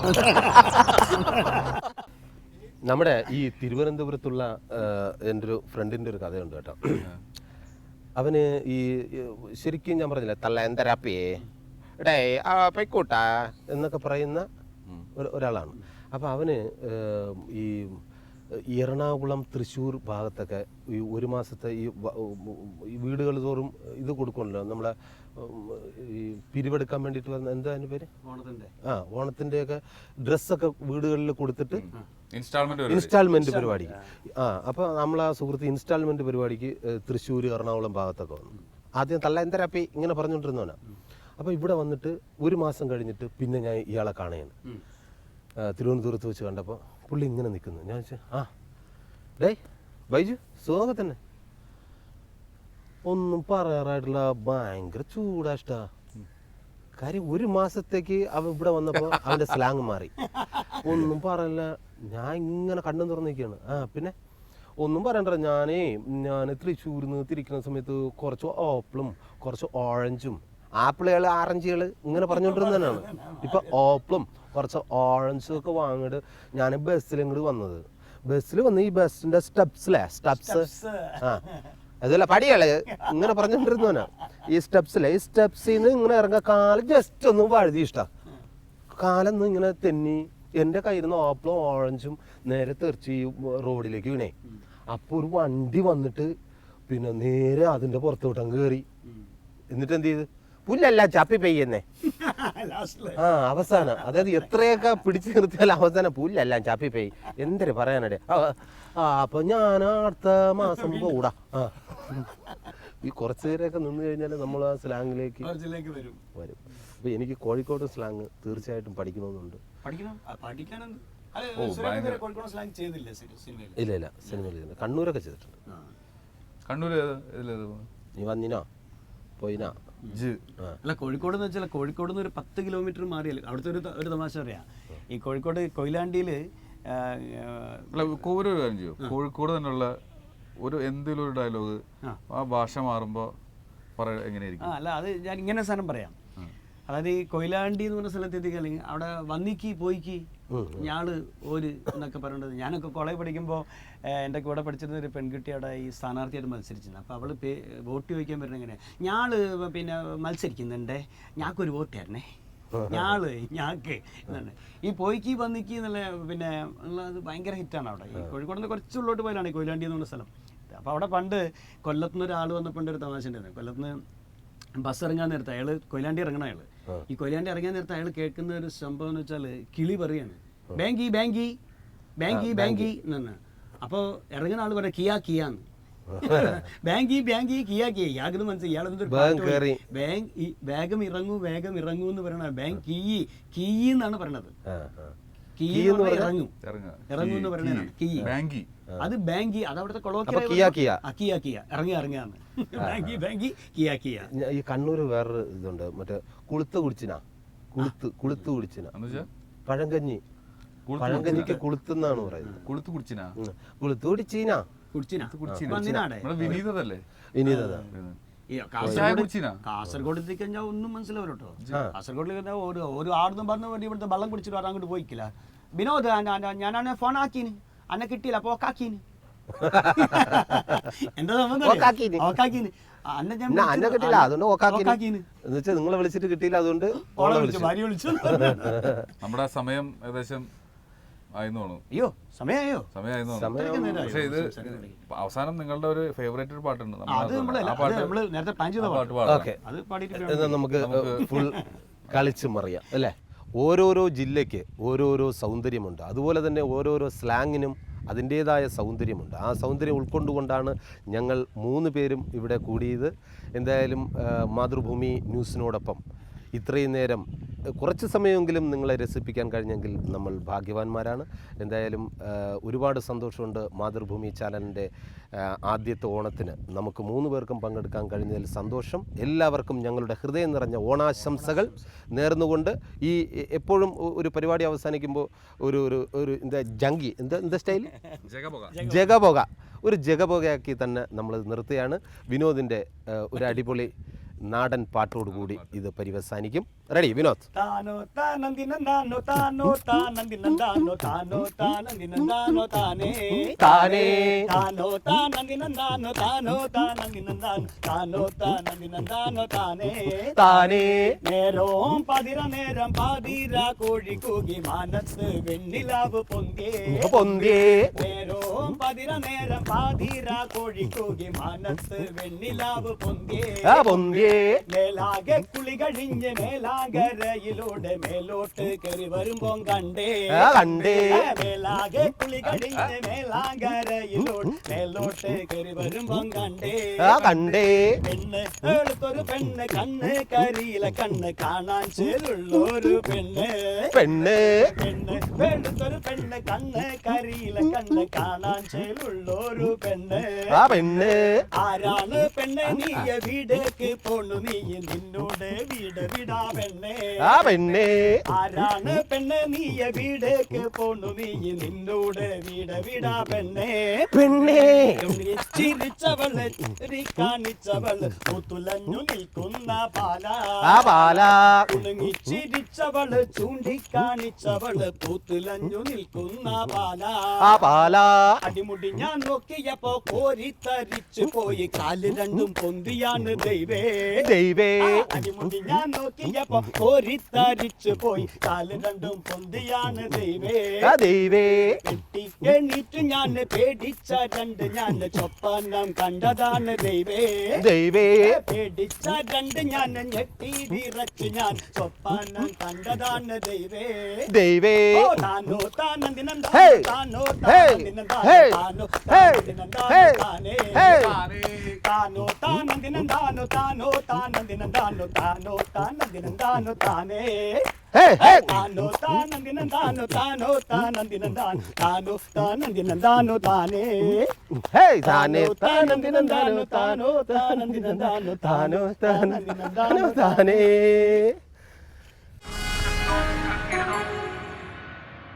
നമ്മുടെ ഈ തിരുവനന്തപുരത്തുള്ള എന്റെ ഒരു ഫ്രണ്ടിന്റെ ഒരു കഥയുണ്ട് കേട്ടോ. അവന് ഈ ശരിക്കും ഞാൻ പറഞ്ഞില്ല തല്ല എന്തരാപ്പിയേ ഡേ ആ പൈക്കോട്ടാ എന്നൊക്കെ പറയുന്ന ഒരാളാണ്. അപ്പോൾ അവന് ഈ എറണാകുളം തൃശ്ശൂർ ഭാഗത്തൊക്കെ ഈ ഒരു മാസത്തെ ഈ വീടുകൾ തോറും ഇത് കൊടുക്കണല്ലോ നമ്മളെ ഈ പിരിവെടുക്കാൻ വേണ്ടിയിട്ട് വരുന്ന എന്താ അതിന്റെ പേര്? ആ ഓണത്തിന്റെ ഒക്കെ ഡ്രസ്സൊക്കെ വീടുകളിൽ കൊടുത്തിട്ട് ഇൻസ്റ്റാൾമെന്റ് ഇൻസ്റ്റാൾമെന്റ് പരിപാടി. ആ അപ്പൊ നമ്മൾ ആ സുഹൃത്ത് ഇൻസ്റ്റാൾമെന്റ് പരിപാടിക്ക് തൃശ്ശൂർ എറണാകുളം ഭാഗത്തൊക്കെ വന്നു. ആദ്യം തള്ള എന്തരാപ്പി ഇങ്ങനെ പറഞ്ഞുകൊണ്ടിരുന്നവനാ അപ്പോൾ ഇവിടെ വന്നിട്ട് ഒരു മാസം കഴിഞ്ഞിട്ട് പിന്നെ ഞാൻ ഇയാളെ കാണുകയാണ്. തിരുവനന്തപുരത്ത് വെച്ച് കണ്ടപ്പോൾ പുള്ളി ഇങ്ങനെ നിൽക്കുന്നു. ഞാൻ വെച്ചാൽ ആ ഡേ ബൈജു സുഖമൊക്കെ തന്നെ? ഒന്നും പറയാറായിട്ടില്ല. ഭയങ്കര ചൂടാഷ്ടാ കാര്യം ഒരു മാസത്തേക്ക് അവൻ ഇവിടെ വന്നപ്പോൾ അവന്റെ സ്ലാങ് മാറി. ഒന്നും പറയില്ല. ഞാൻ ഇങ്ങനെ കണ്ണും തുറന്നിരിക്കുകയാണ് ആ പിന്നെ ഒന്നും പറയണ്ട ഞാനേ ഞാൻ തൃശ്ശൂരിൽ നിന്ന് തിരിക്കുന്ന സമയത്ത് കുറച്ച് ഓപ്പിളും കുറച്ച് ഓറഞ്ചും ആപ്പിളുകൾ ആറഞ്ചുകൾ ഇങ്ങനെ പറഞ്ഞുകൊണ്ടിരുന്നതാണ് ഇപ്പൊ ഓപ്പിളും കുറച്ച് ഓറഞ്ചും ഒക്കെ വാങ്ങിയിട്ട് ഞാൻ ബസ്സിൽ ഇങ്ങോട്ട് വന്നത്. ബസ്സിൽ വന്ന് ഈ ബസ്സിന്റെ സ്റ്റെപ്സിലെ സ്റ്റെപ്സ്. ആ അതല്ല പടിയാളെ ഇങ്ങനെ പറഞ്ഞോണ്ടിരുന്നവനാ ഈ സ്റ്റെപ്സിലെ ഈ സ്റ്റെപ്സിൽ നിന്ന് ഇങ്ങനെ ഇറങ്ങാൻ കാലം ജസ്റ്റ് ഒന്ന് വഴുതി ഇഷ്ട. കാലൊന്നും ഇങ്ങനെ തെന്നി എന്റെ കയ്യിൽ നിന്ന് ഓപ്പിളും ഓറഞ്ചും നേരെ തെറിച്ച് ഈ റോഡിലേക്ക് വീണേ. അപ്പോൾ ഒരു വണ്ടി വന്നിട്ട് പിന്നെ നേരെ അതിന്റെ പുറത്തോട്ടം കയറി എന്നിട്ട് എന്ത് ചെയ്ത്? പുല്ലല്ല ചപ്പി പെയ്യുന്നേ. ആ അവസാനം. അതായത് എത്രയൊക്കെ പിടിച്ചു നിർത്തിയാൽ അവസാനം പുല്ലല്ല ചാപ്പി പെയ്യും. എന്തൊരു പറയാനടെ. ആ, അപ്പൊ ഞാൻ അടുത്ത മാസം കൂടാ ആ. ഈ കുറച്ചു നേരമൊക്കെ നിന്ന് കഴിഞ്ഞാൽ നമ്മൾ ആ സ്ലാങ്ങിലേക്ക് വരും. വരും. അപ്പൊ എനിക്ക് കോഴിക്കോട് സ്ലാങ് തീർച്ചയായിട്ടും പഠിക്കണമെന്നുണ്ട്. ഇല്ല ഇല്ല. സിനിമയിൽ കണ്ണൂരൊക്കെ ചെയ്തിട്ടുണ്ട്. കണ്ണൂർ നീ വന്നിനോ? പോയിനാ. ജ്. അല്ല കോഴിക്കോട് എന്ന് വെച്ചാൽ കോഴിക്കോട് നിന്ന് ഒരു പത്ത് കിലോമീറ്റർ മാറിയല്ലേ അവിടുത്തെ ഒരു ഒരു തമാശ പറയാ. ഈ കോഴിക്കോട് കൊയിലാണ്ടിയിൽ ഒരു കാര്യം ചെയ്യും. കോഴിക്കോട് തന്നെയുള്ള ഒരു എന്തെങ്കിലും ഒരു ഡയലോഗ് ആ. ഭാഷ മാറുമ്പോ പറയ ആ എങ്ങനെയായിരിക്കും അല്ല അത് ഞാൻ ഇങ്ങനെ സാധനം പറയാം. അതായത് ഈ കൊയിലാണ്ടി എന്ന് പറഞ്ഞ സ്ഥലത്ത് എത്തിക്കഴിഞ്ഞാൽ അവിടെ വന്നിക്ക് പോയിക്ക് ഞാൾ ഒരു എന്നൊക്കെ പറയേണ്ടത് ഞാനൊക്കെ കോളേജ് പഠിക്കുമ്പോൾ എന്റെ കൂടെ പഠിച്ചിരുന്ന ഒരു പെൺകുട്ടി അവിടെ ഈ സ്ഥാനാർത്ഥിയായിട്ട് മത്സരിച്ചിരുന്നു. അപ്പോൾ അവൾ വോട്ട് ചോദിക്കാൻ വരുന്നത് എങ്ങനെ ഞാൾ പിന്നെ മത്സരിക്കുന്നുണ്ടേ? ഞാക്കൊരു വോട്ട് തരണേ. ഞാൾ ഞാക്ക് എന്നാണ്. ഈ പോയിക്ക് വന്നിക്ക് എന്നുള്ള പിന്നെ ഉള്ളത് ഭയങ്കര ഹിറ്റാണ് അവിടെ. ഈ കോഴിക്കോട് നിന്ന് കുറച്ച് ഉള്ളോട്ട് പോയാലാണ് ഈ കൊയിലാണ്ടി എന്നുള്ള സ്ഥലം. അപ്പോൾ അവിടെ പണ്ട് കൊല്ലത്തുനിന്ന് ഒരാൾ വന്നപ്പോൾ ഒരു തമാശ ഉണ്ടായിരുന്നു. കൊല്ലത്തുനിന്ന് ബസ് ഇറങ്ങാൻ നേരത്തെ അയാൾ കൊയിലാണ്ടി ഇറങ്ങണ അയാൾ ഈ കൊയിലാണ്ടി ഇറങ്ങാൻ നേരത്തെ അയാൾ കേൾക്കുന്ന ഒരു സംഭവം എന്ന് വെച്ചാൽ കിളി പറയാണ്. ബാങ്കി ബാങ്കി ബാങ്കി ബാങ്കി എന്നാണ് അപ്പോൾ ഇറങ്ങുന്ന ആൾ പറയാം കിയാ കിയാന്ന് ബാങ്കി ബാങ്കി കിയാ കിയ ഇയാൾക്ക് മനസ്സിലായി. ഇയാളെന്തൊരു ബാങ്ക് വേഗം ഇറങ്ങൂ വേഗം ഇറങ്ങൂ എന്ന് പറയണ ബാങ്ക് കീ കീ എന്നാണ് പറയണത്. കീ എന്ന് പറഞ്ഞാൽ ഇറങ്ങും. ഇറങ്ങുക. എന്ന് കീ ബാങ്കി. അത് ബാങ്കി അത് അവിടുത്തെ ബാങ്കി ബാങ്കി കിയ കിയ. ഈ കണ്ണൂര് വേറൊരു ഇതുണ്ട്. മറ്റേ കുളുത്ത് കുടിച്ചിനാ. കുളുത്ത് കുളുത്ത് കുടിച്ചിന. പഴങ്കഞ്ഞി. പഴങ്കഞ്ഞിക്ക് കുളുത്തുന്നാണ് പറയുന്നത്. കുളുത്ത് കുടിച്ചിനാ. കുളുത്ത് കുടിച്ചീനാ. കുടിച്ചിനാ. വിനീതതല്ലേ? ചായ കാസർഗോഡ് എത്തിക്കഴിഞ്ഞാൽ ഒന്നും മനസ്സിലാവില്ല കേട്ടോ. കാസർഗോഡിൽ കഴിഞ്ഞാൽ ഒരു ഒരു ആടുന്ന് പറഞ്ഞ വേണ്ടി ഇവിടുത്തെ വെള്ളം കുടിച്ചിട്ട് വരാൻ അങ്ങോട്ട് പോയിക്കില്ല. വിനോദ് ഞാനാണ് ഫോൺ ആക്കീന്. അന്നെ കിട്ടിയില്ല അപ്പൊ ഓക്കാക്കീന് എന്താ സംബന്ധം? ഓക്കാക്കീന്. അന്നെ ഞാൻ അന്നെ കിട്ടില്ല അതുകൊണ്ട് ഓക്കാക്കിന് ഓക്കാക്കീന്. എന്ന് വെച്ചാൽ നിങ്ങളെ വിളിച്ചിട്ട് കിട്ടിയില്ല അതുകൊണ്ട് ഓളെ വിളിച്ചു നമ്മുടെ സമയം ഏകദേശം അയ്യോ സമയായോ? സമയമായിരുന്നു സമയം ഇത്രയ്ക്ക് ഇത് അവസാനം നിങ്ങളുടെ ഒരു ഫേവറേറ്റ് ഒരു പാട്ടുണ്ട്. അത് നമ്മൾ നേരത്തെ പ്ലാൻ ചെയ്ത പാട്ട്. പാടാം. നമുക്ക് ഫുൾ കളിച്ച് മറിയാം അല്ലേ? ഓരോരോ ജില്ലയ്ക്ക് ഓരോരോ സൗന്ദര്യമുണ്ട്. അതുപോലെ തന്നെ ഓരോരോ സ്ലാങ്ങിനും അതിന്റേതായ സൗന്ദര്യമുണ്ട്. ആ സൗന്ദര്യം ഉൾക്കൊണ്ടുകൊണ്ടാണ് ഞങ്ങൾ മൂന്ന് പേരും ഇവിടെ കൂടിയത്. എന്തായാലും മാതൃഭൂമി ന്യൂസിനോടൊപ്പം ഇത്രയും നേരം കുറച്ച് സമയമെങ്കിലും നിങ്ങളെ രസിപ്പിക്കാൻ കഴിഞ്ഞെങ്കിൽ നമ്മൾ ഭാഗ്യവാന്മാരാണ്. എന്തായാലും ഒരുപാട് സന്തോഷമുണ്ട് മാതൃഭൂമി ചാനലിന്റെ ആദ്യത്തെ ഓണത്തിന്. നമുക്ക് മൂന്ന് പേർക്കും പങ്കെടുക്കാൻ കഴിഞ്ഞതിൽ സന്തോഷം. എല്ലാവർക്കും ഞങ്ങളുടെ ഹൃദയം നിറഞ്ഞ ഓണാശംസകൾ നേർന്നുകൊണ്ട് ഈ എപ്പോഴും ഒരു പരിപാടി അവസാനിക്കുമ്പോൾ ഒരു ഒരു ഒരു എന്താ ജങ്കി എന്താ എന്താ സ്റ്റൈൽ ജഗപൊക. ജഗപൊക. ഒരു ജഗപൊകയാക്കി തന്നെ നമ്മൾ നിർത്തുകയാണ്. വിനോദിന്റെ ഒരു അടിപൊളി നാടൻ പാട്ടോടുകൂടി ഇത് പരിവസാനിക്കും. റെഡി വിനോദ് നേരോം പതിര നേരം പാതിര കോഴി കൂകി മാനത്ത് വെണ്ണിലാവ് പൊന്തേ. പൊന്തിയേ നേരോം പതിര നേരം പാതിര കോഴി കൂകി മാനത്ത് വെണ്ണിലാവ് പൊന്തേ. ആ പൊന്തിയേ മേലാകെ കുളി കഴിഞ്ഞ് മേലാകരയിലൂടെ മേലോട്ട് കയറി വരുമ്പോ കണ്ടേ. കണ്ടേ. വേലാകെ കുളി കഴിഞ്ഞ് മേലാകരയിലൂടെ മേലോട്ട് കയറി വരുമ്പോ കണ്ടേ. കണ്ടേ. പെണ്ണ് എടുത്തൊരു പെണ്ണ് കണ്ണ് കരിയില കണ്ണ് കാണാൻ ചേരുള്ളൊരു പെണ്ണ്. പെണ്ണ്. പെണ്ണ് എടുത്തൊരു പെണ്ണ് കണ്ണ് കരിയില കണ്ണ് കാണാൻ ചേരുള്ളൊരു പെണ്ണ്. ആ പെണ്ണ്. ആരാണ് പെണ്ണ്? നീയ വീടേക്ക് പോണു. നീ നിന്നോട് വീട് വിടാ പെണ്ണേ ആ പെണ്ണ്. ആരാണ് പെണ്ണ്? നീയ വീടേക്ക് പോണു. നീ നിന്നോട് വീട വിടാ പെണ്ണേ. പെണ്ണേ. ചിരിച്ചവൾ ചിരി കാണിച്ചവൾ പൂത്തുലഞ്ഞു നിൽക്കുന്ന പാല. ആ പാല. കുണുങ്ങി ചിരിച്ചവൾ ചൂണ്ടിക്കാണിച്ചവൾ പൂത്തുലഞ്ഞു നിൽക്കുന്ന പാല. ആ പാല. അടിമുടി ഞാൻ നോക്കിയപ്പോ കോരി തരിച്ചു പോയി. കാൽ രണ്ടും പൊന്തിയാണ് ദൈവേ. ദൈവേ. അടിമുടി ഞാൻ നോക്കിയപ്പോ കോരിത്തരിച്ചു പോയി കാൽ രണ്ടും പൊന്തിയാണ് ദൈവേ ദൈവേ കെട്ടി എണീറ്റ് ഞാൻ പേടിച്ച രണ്ട് ഞാൻ ചൊപ്പനം കണ്ടതാണ് ദൈവേ ദൈവേ പേടിച്ച രണ്ട് ഞാൻ ഞെട്ടി വിറച്ച് ഞാൻ സ്വപ്നം കണ്ടതാണ് ദൈവേ ദൈവേ താനോ താനന്ദിനന്ദാ Hey! താനോ Hey! താനന്ദിനന്ദാ Hey! താനോ Hey! താനന്ദിനന്ദാ Hey! താനേ Hey! താനോ താനോ താനന്ദിനന്ദാനോ താനോ താനന്ദിനന്ദാനോ താനേ ഹേ ഹേ താനോ താനന്ദിനന്ദാനോ താനോ താനന്ദിനന്ദാനോ താനോ താനന്ദിനന്ദാനോ താനേ ഹേ താനേ താനന്ദിനന്ദാനോ താനോ താനന്ദിനന്ദാനോ താനോ താനോ താനോ താനന്ദിനന്ദാനോ താനേ